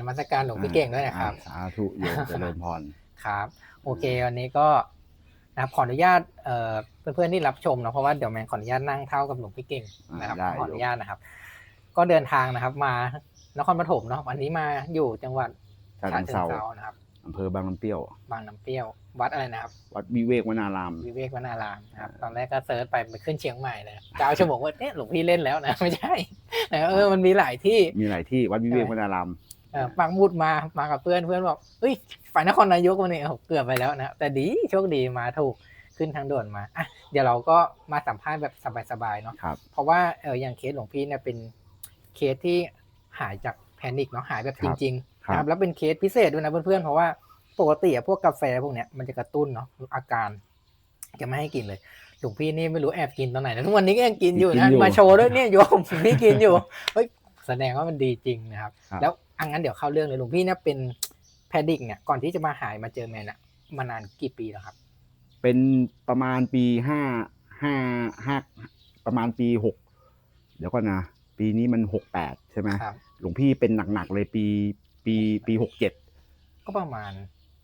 นมัสการหลวงพี่เก่งด้วยนะครับอ่าสาธุโยมเจริญพรครับ โอเค วันนี้ก็นะครับขออนุญาตเอ่อเพื่อนๆที่รับชมนะเพราะว่าเดี๋ยวแมนขออนุญาตนั่งเท่ากับหลวงพี่เก่งนะครับอ่าได้ขออนุญาตนะครับ ก็เดินทางนะครับ มานครปฐมเนาะวันนี้มาอยู่จังหวัดชาฉะติเชิเซางเทรานะครับอำเภอบางน้ำเปรี้ยว บางน้ำเปรี้ยว วัดอะไรนะครับ วัดวิเวกวนาราม วิเวกวนารามนะครับ ตอนแรกก็เซิร์ชไปไปขึ้นเชียงใหม่เลยเจ้าชั่วโมงว่าเนี่ยหลวงพี่เล่นแล้วนะ ไม่ใช่นะเออ มันมีหลายที่ มีหลายที่ วัดวิเวกวนารามเออ ปักหมุดมามากับเพื่อนเพื่อนบอกเฮ้ยไปนครนายกวันนี้โอ้โหเกือบไปแล้วนะแต่ดีโชคดีมาถูกขึ้นทางด่วนมาอะเดี๋ยวเราก็มาสัมภาษณ์แบบสบายๆเนาะครับเพราะว่าเอออย่างเคสหลวงพี่เนี่ยเป็นเคสที่หายจากแพนิคเนาะหายแบบจริงๆครับนะครับแล้วเป็นเคสพิเศษด้วยนะเพื่อนๆเพราะว่าปกติอะพวกกาแฟพวกเนี้ยมันจะกระตุ้นเนาะอาการจะไม่ให้กินเลยหลวงพี่นี่ไม่รู้แอบกินตอนไหนนะทุกวันนี้ก็ยังกินอยู่กินะนอยู่มาโชว์ด้วยเนี่ยโยมพี่กินอยู่เฮ้ยแสดงว่ามันดีจริงนะครับครับแล้ว อังั้นเดี๋ยวเข้าเรื่องเลยหลวงพี่เนี่ยเป็นแพดิกเนี่ยก่อนที่จะมาหายมาเจอแมนอะมานานกี่ปีแล้วครับ เป็นประมาณปีห้าห้าห้าประมาณปีหกเดี๋ยวก่อนนะ ปีนี้มันหกแปดใช่ไหมครับ หลวงพี่เป็นหนักๆเลยปีปีปีหกเจ็ดก็ประมาณ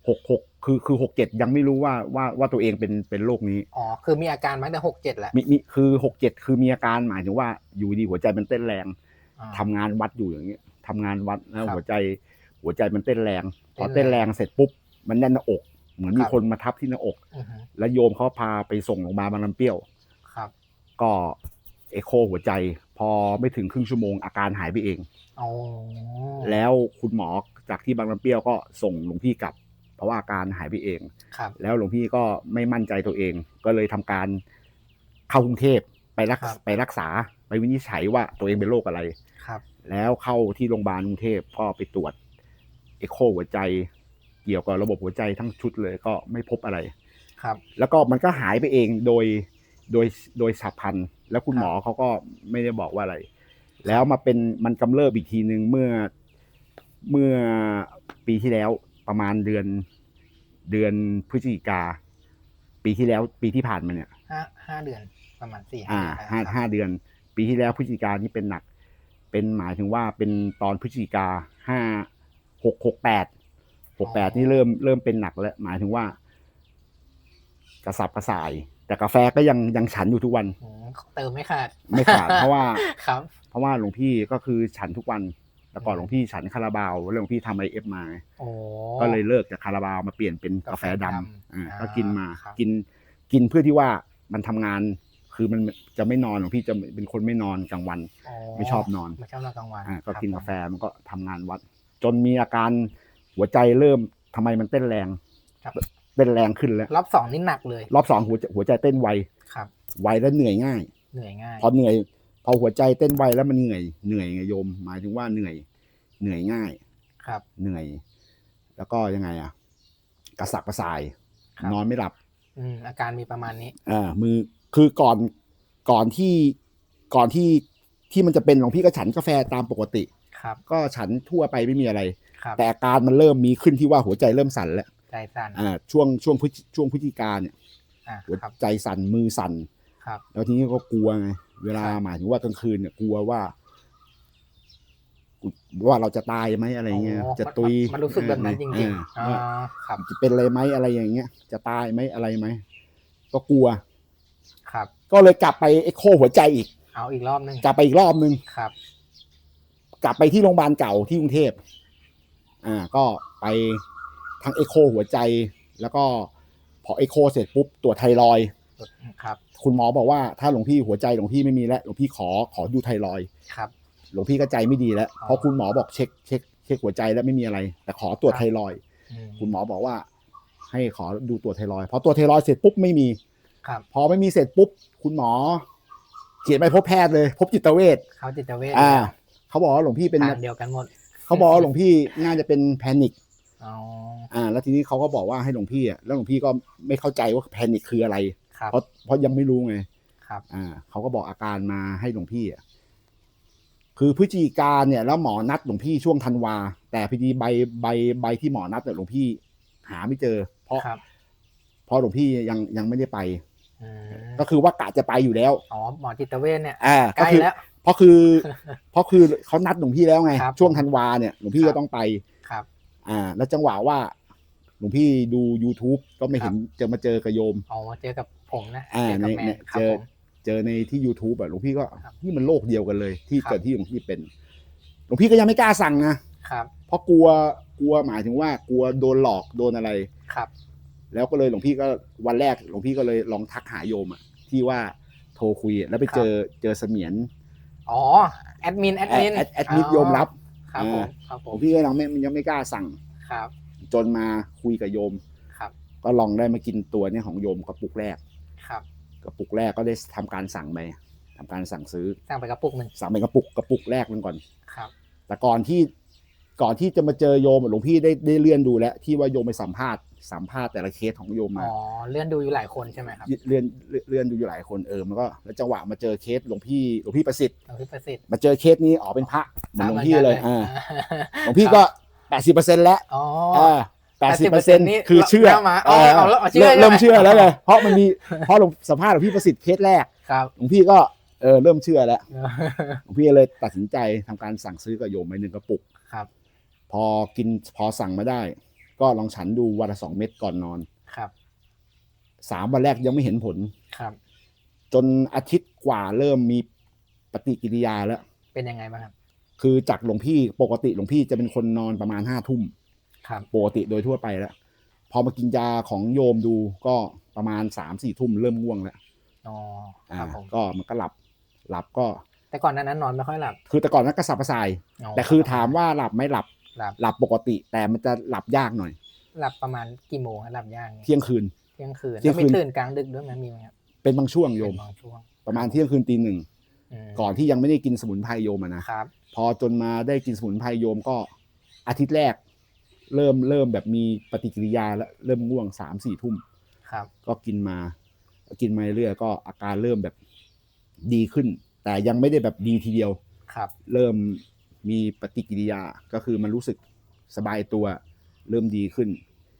หกหกคือคือหกเจ็ดยังไม่รู้ว่าว่าว่าตัวเองเป็นเป็นโรคนี้อ๋อคือมีอาการมาตั้งแต่หกเจ็ดแล้วมีมีคือหกเจ็ดคือมีอาการหมายถึงว่าอยู่ดีหัวใจมันเต้นแรงอ่าทำงานวัดอยู่อย่างเงี้ย ทำงานวัดแล้วครับหัวใจหัวใจมันเต้นแรง พอเต้เต้นนแรแรงงเสร็จปุ๊บ มันแน่นหน้าอก เหมือนมีครับ คนมาทับที่หน้าอก อือฮึแล้วโยมเขาพาไปส่งโรงพยาบาลบางน้ำเปรี้ยว ครับก็เอโคหัวใจ พอไม่ถึงครึ่งชั่วโมงอาการหายไปเอง อ๋อแล้วคุณหมอจากที่บางน้ำเปรี้ยวก็ส่งหลวงพี่กลับ เพราะว่าอาการหายไปเอง ครับ แล้วหลวงพี่ก็ไม่มั่นใจตัวเอง ก็เลยทำการเข้ากรุงเทพไปรักครับ ไปรักษาไปวินิจฉัยว่าตัวเองเป็นโรคอะไร ครับ แล้วเข้าที่โรงพยาบาลกรุงเทพก็ไปตรวจเอ็กโคหัวใจ เกี่ยวกับระบบหัวใจทั้งชุดเลยก็ไม่พบอะไร ครับ แล้วก็มันก็หายไปเองโดยโดยโดยฉับพลัน แล้วคุณครับหมอเขาก็ไม่ได้บอกว่าอะไร แล้วมาเป็นมันกำเริบอีกทีหนึ่งเมื่อเมื่อปีที่แล้วประมาณเดือนเดือนพฤศจิกา ปีที่แล้วปีที่ผ่านมาเนี่ยห้าห้าเดือนประมาณสี่อ่าเดือนห้าครับห้าเดือน ปีที่แล้วพฤศจิกานี่เป็นหนัก เป็นหมายถึงว่าเป็นตอนพฤศจิกาห้าหกหกแปดหกแปดนี่เริ่มเริ่มเป็นหนักแล้ว หมายถึงว่า กระสับกระส่าย แต่กาแฟก็ยังยังฉันอยู่ทุกวันอืมเติมไม่ขาด ไม่ขาดเพราะว่าครับ เพราะว่าหลวงพี่ก็คือฉันทุกวันแต่ก่อนอืมหลวงพี่ฉันคาราบาวแล้วหลวงพี่ทำไอเอฟมาโอ้ก็เลยเลิกจากคาราบาวมาเปลี่ยนเป็นกาแฟดกาแฟดำำอ่าอ่าก็กินมาครับกินกินเพื่อที่ว่ามันทำงาน คือมันจะไม่นอนหลวงพี่จะเป็นคนไม่นอนกลางวันโอ้ไม่ชอบนอนไม่ชอบนอนกลางวันอ่าก็ครับกินผมกาแฟมันก็ทำงานวัด จนมีอาการหัวใจเริ่มทำไมมันเต้นแรงครับเต้นแรงขึ้นแล้วรอบสองนี่หนักเลย รอบสองหัวใจหัวใจเต้นไวครับไวแล้วเหนื่อยง่าย เหนื่อยง่าย พอเหนื่อย พอหัวใจเต้นไวแล้วมันเหนื่อยเหนื่อยไงโยม หมายถึงว่าเหนื่อย เหนื่อยง่าย ครับ เหนื่อย แล้วก็ยังไงอะ กระสับกระส่ายครับนอนไม่หลับอืมอาการมีประมาณนี้อ่ามือ คือก่อนก่อนที่ก่อนที่ที่มันจะเป็นหลวงพี่ก็ฉันกาแฟตามปกติ ครับ ก็ฉันทั่วไปไม่มีอะไร ครับแต่อาการมันเริ่มมีขึ้นที่ว่าหัวใจเริ่มสั่นแล้วใจสั่นอ่าช่วงช่วงพฤศช่วงพฤศจิกาเนี่ยอ่าหัวครับ ใจสั่นมือสั่น ครับ แล้วทีนี้ก็กลัวไงเวลาครับหมายถึงว่ากลางคืนเนี่ยกลัวว่า ว่าเราจะตายไหมอะไรเงี้ยโอ้จะมันตุยมันรู้สึกแบบนั้นจริงเออๆอ่าว่า ครับ จะเป็นอะไรไหมอะไรอย่างเงี้ย จะตายไหมอะไรไหมก็กลัวครับ ก็เลยกลับไปเอ็กโคหัวใจอีก เอาอีกรอบหนึงกลับไปอีกรอบนึง ครับ กลับไปที่โรงพยาบาลเก่าที่กรุงเทพ อ่า ก็ไปทั้งเอ็กโคหัวใจ แล้วก็พอเอ็กโคเสร็จปุ๊บตรวจไทรอยด์ครับ คุณหมอบอกว่าถ้าหลวงพี่หัวใจหลวงพี่ไม่มีแล้วหลวงพี่ขอขอดูไทรอยด์ครับ หลวงพี่ก็ใจไม่ดีแล้วอ๋อเพราะคุณหมอบอกเช็คเช็คเช็คหัวใจแล้วไม่มีอะไร แต่ขอตรวจครับไทรอยด์อืมคุณหมอบอกว่า ให้ขอดูตรวจไทรอยด์พอตรวจไทรอยด์เสร็จปุ๊บไม่มี ครับ พอไม่มีเสร็จปุ๊บ คุณหมอ เขียนไปพบแพทย์เลย พบจิตเวชเขาจิตเวชอ่า เขาบอกว่าหลวงพี่เป็นทางเดียวกันหมด เขาบอกว่าหลวงพี่น่าจะเป็นแพนิคอ๋ออ่า แล้วทีนี้เขาก็บอกว่าให้หลวงพี่อะแล้วหลวงพี่ก็ไม่เข้าใจว่าแพนิคคืออะไรครับเพราะเพราะยังไม่รู้ไงครับ อ่า เขาก็บอกอาการมาให้หลวงพี่อะคือพฤศจิกาเนี่ยแล้วหมอนัดหลวงพี่ช่วงธันวา แต่พอดีใบใบใบที่หมอนัดเนี่ยหลวงพี่หาไม่เจอ เพราะครับเพราะหลวงพี่ยังยังไม่ได้ไปอืม ก็คือว่ากะจะไปอยู่แล้วอ๋อหมอจิตเวชเนี่ยอ่าใกก็ล้คือแล้วเพราะคือเพราะคือเขานัดหลวงพี่แล้วไงครับช่วงธันวาเนี่ยหลวงพี่ครัก็บต้องไปครับ อ่า แล้วจังหวะว่าหลวงพี่ดู YouTube ก็ไม่เห็นจะมาเจอกับโยมอ๋อเจอกับผมนะอ่าเจอกับในแมในนครับเจอผมเจอในที่ YouTube อะหลวงพี่ก็ครับนี่มันโลกเดียวกันเลย ที่ครับเกิดที่หลวงพี่เป็นหลวงพี่ก็ยังไม่กล้าสั่งนะครับ เพราะกลัวกลัวหมายถึงว่ากลัวโดนหลอกโดนอะไรครับ แล้วก็เลยหลวงพี่ก็วันแรกหลวงพี่ก็เลยลองทักหาโยมอะที่ว่าโทรคุยอะแล้วไปเจอเจอเสมียนอ๋อแอดมินแอดแอมินดแอดแอดมิดโยมรับครับผมอ่าครับหผลวมงพี่ก็ยังไม่ยังไม่กล้าสั่งครับ จนมาคุยกับโยมครับ ก็ลองได้มากินตัวเนี่ยของโยมกระปุกแรกครับกระปุกแรกก็ได้ทำการสั่งไปทำการสั่งซื้อสั่งไปกระปุกหนึ่งสั่งเป็นกระปุกกระปุกแรกนึงก่อนครับ แต่ก่อนที่ ก่อนที่จะมาเจอโยมหลวงพี่ได้ได้เลื่อนดูแล้ว ที่ว่าโยมไปสัมภาษณ์สัมภาษณ์แต่ละเคสของโยมมาอ๋อเลื่อนดูอยู่หลายคนใช่ไหมครับเลื่อนเลื่อนเลื่อนดูอยู่หลายคนเออมันก็แล้วจังหวะมาเจอเคสหลวงพี่หลวงพี่ประสิทธิ์หลวงพี่ประสิทธิ์มาเจอเคสนี้อ๋อเป็นพระเหมือนหลวงพี่เลยอ่าอ่าหลวงพี่ก็แปดสิบเปอร์เซ็นต์แล้วอ๋ออ่าแปดสิบเปอร์เซ็นต์นี่คือเชื่อเริ่มมาอ๋อเอาแล้วเอาเชื่อเริ่มใช่ไหมเชื่อแล้วเลยเพราะมันมีเพราะหลวงสัมภาษณ์หลวงพี่ประสิทธิ์เคสแรกครับหลวงพี่ก็เออเริ่มเชื่อแล้วหลวงพี่เลยตัดสินใจทำการสั่งซื้อกับโยมไปหนึ่งกระปุกครับ พอกินพอสั่งมาได้ ก็ลองฉันดูวันละสองเม็ดก่อนนอนครับสามวันแรกยังไม่เห็นผลครับ จนอาทิตย์กว่าเริ่มมีปฏิกิริยาแล้ว เป็นยังไงบ้างครับ คือจากหลวงพี่ปกติหลวงพี่จะเป็นคนนอนประมาณห้าทุ่มครับปกติโดยทั่วไปแล้ว พอมากินยาของโยมดูก็ประมาณสามสี่ทุ่มเริ่มง่วงแล้วอ๋อคอ่ารับผมก็มันก็หลับหลับก็ แต่ก่อนหนานั้นนอนไม่ค่อยหลับ คือแต่ก่อนนั้นกระสับกระส่าย แต่คือถามว่าหลับไหม่หลับ หลับหลับปกติ แต่มันจะหลับยากหน่อย หลับประมาณกี่โมงครับหลับยากนี่เที่ยงคืน เที่ยงคืนเที่ยงแล้วมีคืนตื่นกลางดึกด้วยไหมมีไหมครับเป็นบางช่วงโยมเป็นบางช่วง ประมาณเที่ยงคืนตีหนึ่งมก่อนที่ยังไม่ได้กินสมุนไพรโยมอะนะครับ พอจนมาได้กินสมุนไพรโยมก็อาทิตย์แรก เริ่มเริ่มแบบมีปฏิกิริยาแล้วเริ่มง่วงสามสี่ทุ่มครับก็กินมา กินมาเรื่อยๆก็อาการเริ่มแบบดีขึ้น แต่ยังไม่ได้แบบดีทีเดียวครับ เริ่ม มีปฏิกิริยาก็คือมันรู้สึกสบายตัวเริ่มดีขึ้น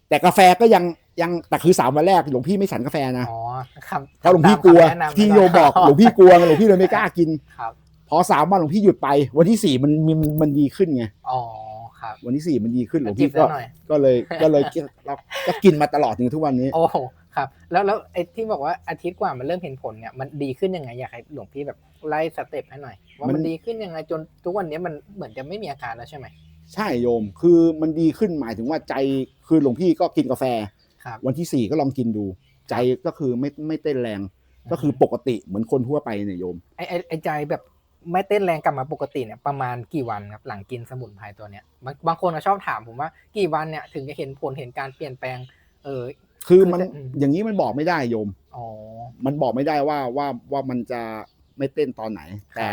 แต่กาแฟก็ยังยังแต่คือสามวันแรกหลวงพี่ไม่ฉันกาแฟนะอ๋อครับเพราะหลวงพี่กลัวตามคำแนะนำที่โยมบอกหลวงพี่กลัวไงหลวงพี่เลยไม่กล้ากินครับพอสามวันหลวงพี่หยุดไป วันที่สี่มันมันมันดีขึ้นไงอ๋อครับ วันที่สี่มันดีขึ้นหลวงจิพี่บก็ซะหน่อยก็เลยก็เลยเราก็กินมาตลอดถึงทุกวันนี้ โอ้ ครับแล้วแล้วไอ้ที่บอกว่าอาทิตย์กว่ามันเริ่มเห็นผลเนี่ยมันดีขึ้นยังไงอยากให้หลวงพี่แบบไล่สเต็ปให้หน่อยว่ามัมัน นดีขึ้นยังไงจนทุกวันนี้มันเหมือนจะไม่มีอาการแล้วใช่ไหม ใช่โยม คือมันดีขึ้นหมายถึงว่าใจคือหลวงพี่ก็กินกาแฟ ครับ วันที่สี่ก็ลองกินดู ใจก็คือไม่ไม่เต้นแรง ก็คือปกติเหมือนคนทั่วไปเนี่ยโยม ไอ้ไอ้ไอ้ใจแบบไม่เต้นแรงกลับมาปกติเนี่ยประมาณกี่วันครับหลังกินสมุนไพรตัวเนี้ยบางบางคนก็ชอบถามผมว่ากี่วันเนี่ยถึงจะเห็นผลเห็นการเปลี่ยนแปลงเออ คือมันคือจะอืมอย่างนี้มันบอกไม่ได้โยมอ๋อมันบอกไม่ได้ว่าว่าว่ามันจะไม่เต้นตอนไหน แต่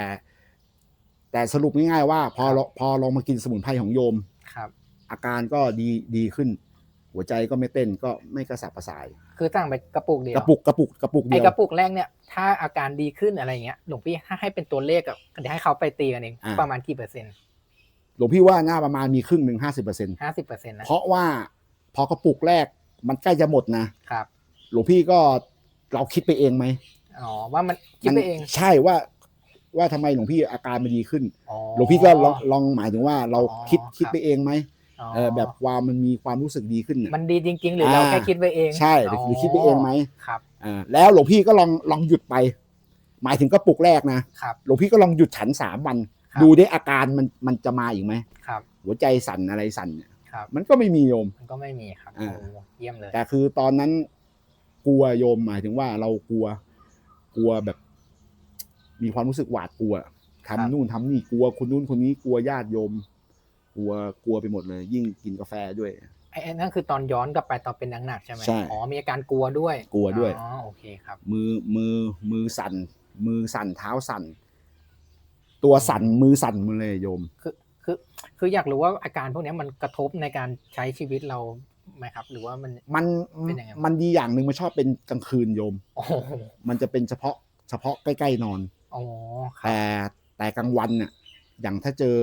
แต่สรุปง่ายๆว่า พอครับเราพอลองมากินสมุนไพรของโยมครับ อาการก็ดีดีขึ้น หัวใจก็ไม่เต้นก็ไม่กระสับกระส่าย คือสั่งไปกระปุกเดียวกระปุกกระปุกกระปุกเดีไอ้ยวกระปุกแรกเนี่ยถ้าอาการดีขึ้นอะไรเงี้ยหลวงพี่ถ้าให้เป็นตัวเลขอะเดี๋ยวให้เขาไปตีกันเองอ่าประมาณกี่เปอร์เซ็นต์หลวงพี่ว่าน่าประมาณมีครึ่งหนึ่งห้าสิบเปอร์เซ็นต์ห้าสิบเปอร์เซ็นต์นะเพราะว่าพอกระปุกแรก มันใกล้จะหมดนะครับ หลวงพี่ก็เราคิดไปเองไหมอ๋อว่ามันคิดไปเองใช่ว่า ว่าทำไมหลวงพี่อาการมันดีขึ้น อ๋อ หลวงพี่ก็ลองลองหมายถึงว่าเราอ๋อคิดครับ คิดไปเองไหมอ๋อเออแบบความมันมีความรู้สึกดีขึ้นน่ะ มันดีจริง ๆ หรือเราอ่า แค่คิดไปเองใช่หรือหรือคิดไปเองไหมครับอ่าแล้วหลวงพี่ก็ลองลองหยุดไป หมายถึงกระปุกแรกนะ ครับ หลวงพี่ก็ลองหยุดฉันสามวัน ครับ ดูได้อาการมันมันจะมาอีกไหม ครับ หัวใจสั่นอะไรสั่นเนี่ย ครับ มันก็ไม่มีโยม มันก็ไม่มีครับอ่า โอ้เยี่ยมเลย แต่คือตอนนั้นกลัวโยมหมายถึงว่าเรากลัวกลัวแบบ มีความรู้สึกหวาดกลัวทำนู่นทำนี่กลัวคนนู้นคนนี้กลัวญาติโยม กลัวกลัวไปหมดเลย ยิ่งกินกาแฟด้วย ไอ้ไอ้นั่นคือตอนย้อนกลับไปตอนเป็นหนักๆใช่ไหมใช่อ๋อมีอาการกลัวด้วยกลัวด้วย อ๋อโอเคครับ มือมือมือสั่น มือสั่นเท้าสั่น ตัวสั่นมือสั่นหมาเลยโยม คือ คือคืออยากรู้ว่าอาการพวกเนี้ยมันกระทบในการใช้ชีวิตเราไหมครับ หรือว่ามันมันเป็นยังไงมันดีอย่างหนึ่งมันชอบเป็นกลางคืนโยมโอ้โหมันจะเป็นเฉพาะเฉพาะใกล้ๆนอนอ๋อครับแต่แต่กลางวันเนี่ยอย่างถ้าเจอ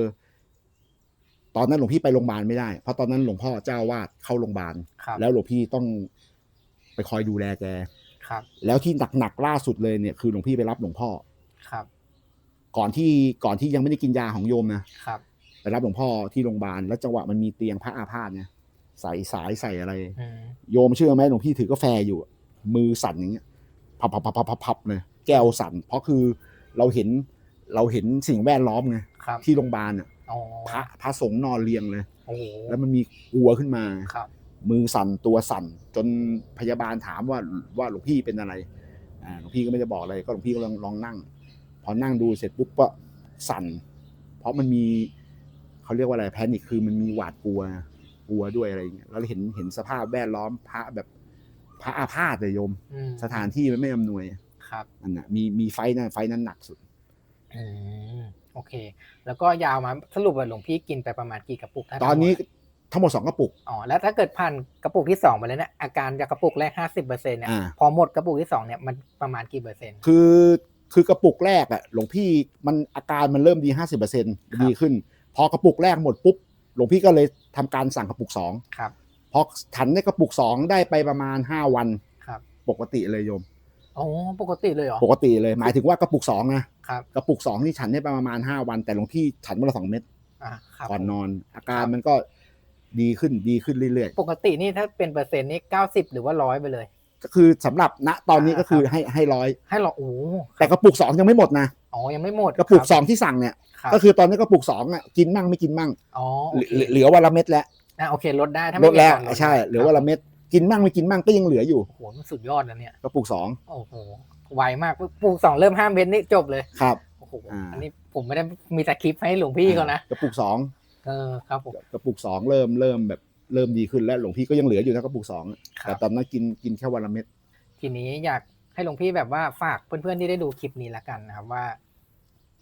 ตอนนั้นหลวงพี่ไปโรงพยาบาลไม่ได้ เพราะตอนนั้นหลวงพ่อเจ้าวาดเข้าโรงพยาบาลครับแล้วหลวงพี่ต้องไปคอยดูแลแกครับ แล้วที่หนักๆล่าสุดเลยเนี่ยคือหลวงพี่ไปรับหลวงพ่อครับ ก่อนที่ก่อนที่ยังไม่ได้กินยาของโยมนะครับ ไปรับหลวงพ่อที่โรงพยาบาลแล้วจังหวะมันมีเตียงพระอาพาธเนี่ยใส่สายใส่อะไรอืมโยมเชื่อไหมหลวงพี่ถือกาแฟอยู่อะมือสั่นอย่างเงี้ยพับพับพับพับพับพับเลยแก้วสั่น เพราะคือเราเห็นเราเห็นสิ่งแวดล้อมไงครับที่โรงพยาบาลอะอ๋อพระพระสงฆ์นอนเรียงเลยโอ้โหแล้วมันมีกลัวขึ้นมาครับ มือสั่นตัวสั่น จนพยาบาลถามว่าว่าหลวงพี่เป็นอะไรอ่าหลวงพี่ก็ไม่ได้บอกอะไรก็หลวงพี่ก็ลองลองนั่ง พอนั่งดูเสร็จปุ๊บก็สั่น เพราะมันมี เขาเรียกว่าอะไรแพนิคคือมันมีหวาดกลัวกลัวด้วยอะไรอย่างเงี้ยแล้วเห็นเห็นสภาพแวดล้อมพระแบบพระอาพาธเลยโยม อืมสถานที่มันไม่อำนวยครับ อันน่ะมีมีไฟท์นั้นไฟท์นั้นหนักสุด อืมโอเค แล้วก็ยาวมาสรุปว่าหลวงพี่กินไปประมาณกี่กระปุกถ้าตอนนี้ทั้งหมดทั้งหมดสองกระปุก อ๋อแล้วถ้าเกิดผ่านกระปุกที่สองไปแล้วเนี่ยอาการจากกระปุกแรกห้าสิบเปอร์เซ็นต์เนี่ยอ่า พอหมดกระปุกที่สองเนี่ยมันประมาณกี่เปอร์เซ็นต์ คือคือกระปุกแรกอะหลวงพี่มันอาการมันเริ่มดีห้าสิบเปอร์เซ็นดีขึ้น พอกระปุกแรกหมดปุ๊บหลวงพี่ก็เลยทำการสั่งกระปุกสองครับพอฉันในกระปุกสองได้ไปประมาณห้าวันครับ ปกติเลยโยมอ๋อปกติเลยเหรอปกติเลยหมายถึงว่ากระปุกสองนะครับกระปุกสองนี่ฉันได้ไปประมาณห้าวัน แต่หลวงพี่ฉันวันละสองเม็ดอ่าครับก่อนนอน อาการครับมันก็ดีขึ้นดีขึ้นเรื่อยปกตินี่ถ้าเป็นเปอร์เซ็นต์นี่เก้าสิบหรือว่าร้อยไปเลยๆ ก็คือสำหรับณตอนนี้อ่าก็คือครับให้ให้ร้อยให้เราโอ้แต่กระปุกสองยังไม่หมดนะอ๋อยังไม่หมดกระปุกคบสองที่สั่งเนี่ยครับก็คือตอนนี้กระปุกสองอะกินมั่งไม่กินมั่งอ๋อโอเหลืเคอเหลือวันละเม็ดแล้วอะโอเคลดได้ถ้าลไม่ดมีแล้วก่อนลดใช่ได้เหลือวันละเม็ดกินมั่งไม่กินมั่งก็ยังเหลืออยู่โอ้โหมันสุดยอดแล้วเนี่ยกระปุกสองโอ้โหไวมากปลูกสองเริ่มห้าเม็ดนี่จบเลยครับโอ้โหอ่าอันนี้ผมไม่ได้มีแต่คลิปให้หลวงพี่เขานะกระปุกสองเออครับผมกระปุกสองเริ่มเริ่มแบบ เริ่มดีขึ้นแล้วหลวงพี่ก็ยังเหลืออยู่นะกระปุกสองคแต่รับตอนนั้นกินกินแค่วันละเม็ด ทีนี้อยากให้หลวงพี่แบบว่าฝากเพื่อนๆที่ได้ดูคลิปนี้ละกันนะครับว่า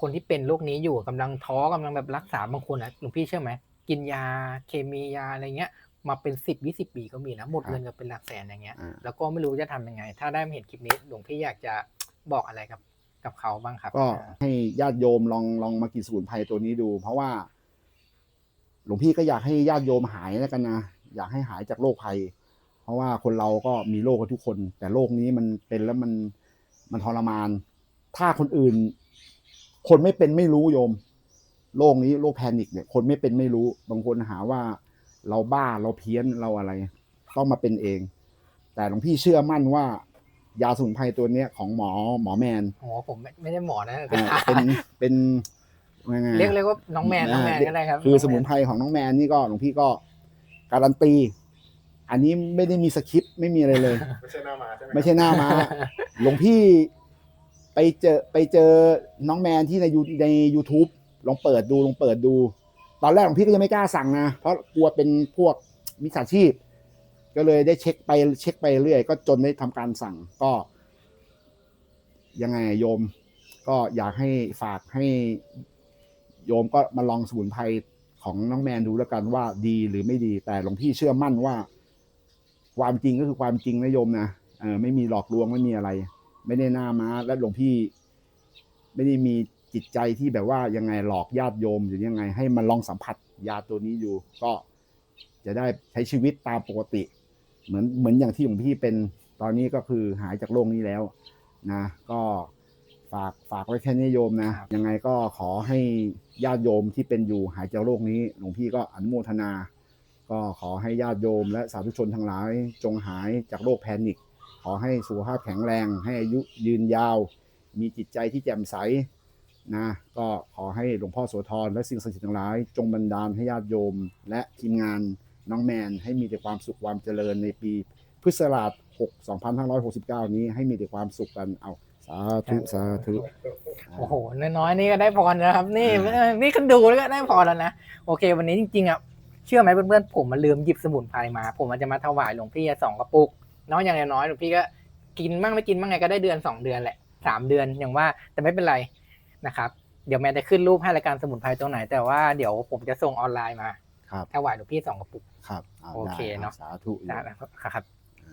คนที่เป็นโรคนี้อยู่กำลังท้อกำลังแบบรักษาบางคนนะหลวงพี่เชื่อไหมกินยาเคมียาอะไรเงี้ย มาเป็นสิบยี่สิบปีก็มีนะหมดเงินกันเป็นหลักแสนอย่างเงี้ย อ่า แล้วก็ไม่รู้จะทำยังไง ถ้าได้มาเห็นคลิปนี้หลวงพี่อยากจะบอกอะไรกับกับเขาบ้างครับก็ให้ญาติโยมลองลองมากินสมุนไพรตัวนี้ดู เพราะว่า หลวงพี่ก็อยากให้ญาติโยมหายแล้วกันนะอยากให้หายจากโรคภัย เพราะว่าคนเราก็มีโรคกันทุกคน แต่โรคนี้มันเป็นแล้วมันมันทรมาน ถ้าคนอื่น คนไม่เป็นไม่รู้โยมโรคนี้โรคแพนิคเนี่ย คนไม่เป็นไม่รู้ บางคนหาว่าเราบ้าเราเพี้ยนเราอะไร ต้องมาเป็นเอง แต่หลวงพี่เชื่อมั่นว่ายาสมุนไพรตัวเนี้ยของหมอหมอแมนโอ้ผมไม่ไม่ได้หมอนะ อ่าเป็นเป็น ยังไงเรียกเรียกว่าน้องแมนน้องแมนก็ได้ครับคือน้งแสมุนไพรของน้องแมนนี่ก็หลวงพี่ก็การันตี อันนี้ไม่ได้มีสคริปต์ไม่มีอะไรเลย ไม่ใช่หน้ามาใช่ไหมไม่ใช่หน้ามาหลวงพี่ไปเจอไปเจอน้องแมนที่ในยูใน YouTube ลองเปิดดูลองเปิดดู ตอนแรกหลวงพี่ก็ยังไม่กล้าสั่งนะ เพราะกลัวเป็นพวกมิจฉาชีพ ก็เลยได้เช็คไปเช็คไปเรื่อย ก็จนได้ทำการสั่งก็ ยังไงอะโยม ก็อยากให้ฝากให้ โยมก็มาลองสมุนไพรของน้องแมนดูแล้วกันว่าดีหรือไม่ดี แต่หลวงพี่เชื่อมั่นว่า ความจริงก็คือความจริงนะโยมนะเออไม่มีหลอกลวงไม่มีอะไร ไม่ได้หน้าม้าและหลวงพี่ ไม่ได้มีจิตใจที่แบบว่ายังไงหลอกญาติโยมหรือยังไง ให้มาลองสัมผัสยาตัวนี้อยู่ ก็จะได้ใช้ชีวิตตามปกติ เหมือนเหมือนอย่างที่หลวงพี่เป็นตอนนี้ก็คือหายจากโรคนี้แล้ว นะ ก็ ฝากฝากไว้แค่นี้โยมนะครับยังไงก็ขอให้ญาติโยมที่เป็นอยู่หายจากโรคนี้ หลวงพี่ก็อนุโมทนา ก็ขอให้ญาติโยมและสาธุชนทั้งหลาย จงหายจากโรคแพนิค ขอให้สุขภาพแข็งแรง ให้อายุยืนยาว มีจิตใจที่แจ่มใสนะก็ขอให้หลวงพ่อโสธรและสิ่งศักดิ์สิทธิ์ทั้งหลาย จงบันดาลให้ญาติโยม และทีมงานน้องแมนให้มีแต่ความสุขความเจริญในปีพฤษราช6 2569 นี้ให้มีแต่ความสุขกันเอา สาธุสาธุโอ้โหน้อยๆนี่ก็ได้พรนะครับ นี่อ่าเออนี่ก็ดูแล้วก็ได้พรแล้วนะโอเค วันนี้จริงๆอะเชื่อไหมเพื่อนๆผมมาลืมหยิบสมุนไพรมา ผมมันจะมาถวายหลวงพี่สองกระปุกเนาะอย่างน้อยๆหลวงพี่ก็กินบ้างไม่กินบ้างไงก็ได้เดือนสองเดือนแหละสามเดือนอย่างว่าแต่ไม่เป็นไรนะครับเดี๋ยวแม่จะขึ้นรูปให้รายการสมุนไพรตัวไหน แต่ว่าเดี๋ยวผมจะส่งออนไลน์มาครับถวายหลวงพี่สองกระปุกครับาโอเคได้เนอะสาธุโยมนะครับ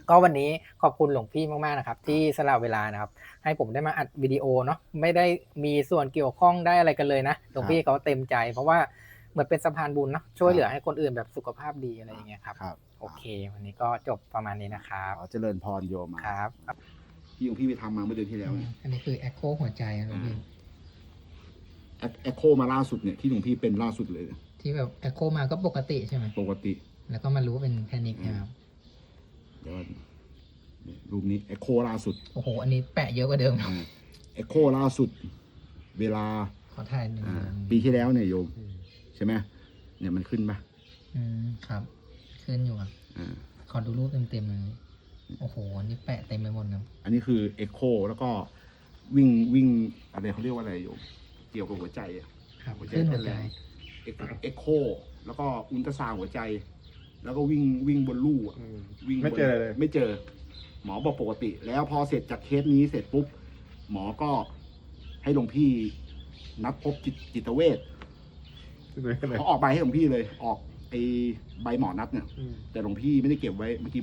ก็วันนี้ขอบคุณหลวงพี่มากๆนะครับ ที่สละเวลานะครับ ให้ผมได้มาอัดวิดีโอเนาะไม่ได้มีส่วนเกี่ยวข้องได้อะไรกันเลยนะหลวงพี่เขาเต็มใจ เพราะว่าเหมือนเป็นสะพานบุญเนาะช่วยเหลือให้คนอื่นแบบสุขภาพดีอะไรอย่างเงี้ยครับครับโอเค วันนี้ก็จบประมาณนี้นะครับขอเจริญพรโยมมาครับพี่หลวงพี่ไปทำมาเมื่อเดือนที่แล้วอันนี้คือแอคโคหัวใจหลวงพี่เอ็กโคมาล่าสุดเนี่ยที่หลวงพี่เป็นล่าสุดเลย ที่แบบแอคโคมาก็ปกติใช่ไหมปกติ แล้วก็มารู้ว่าเป็นแพนิคนะครับ เดี๋ยวก่อนนี่รูปนี้เอ็กโคล่าสุดโอ้โห อันนี้แปะเยอะกว่าเดิมครับเอ็กโคล่าสุด เวลาขอถ่ายหนึ่งอ่าปีที่แล้วเนี่ยโยม ใช่ไหมเนี่ยมันขึ้นปะอืมครับ ขึ้นอยู่ครับ อ่า ขอดูรูปเต็มๆเลยโอ้โห อันนี้แปะเต็มไปหมดครับ อันนี้คือเอ็กโคแล้วก็วิ่งวิ่งอะไรเขาเรียกว่าอะไรโยม เกี่ยวกับหัวใจอะ ครับ หัวใจขึ้นเต้หัวนใจแรง เอ็กโคแล้วก็อุลตราซาวด์หัวใจ แล้วก็วิ่งวิ่งบนลู่อะวิ่งบนไม่เจออะไรเลย ไม่เจอ หมอบอกปกติ แล้วพอเสร็จจากเคสนี้เสร็จปุ๊บ หมอก็ให้หลวงพี่นัดพบจิตจิตเวชเลยเขาออกใบให้หลวงพี่เลย ออกไอใบหมอนัดเนี่ยแต่หลวงพี่ไม่ได้เก็บไว้เมื่อกี้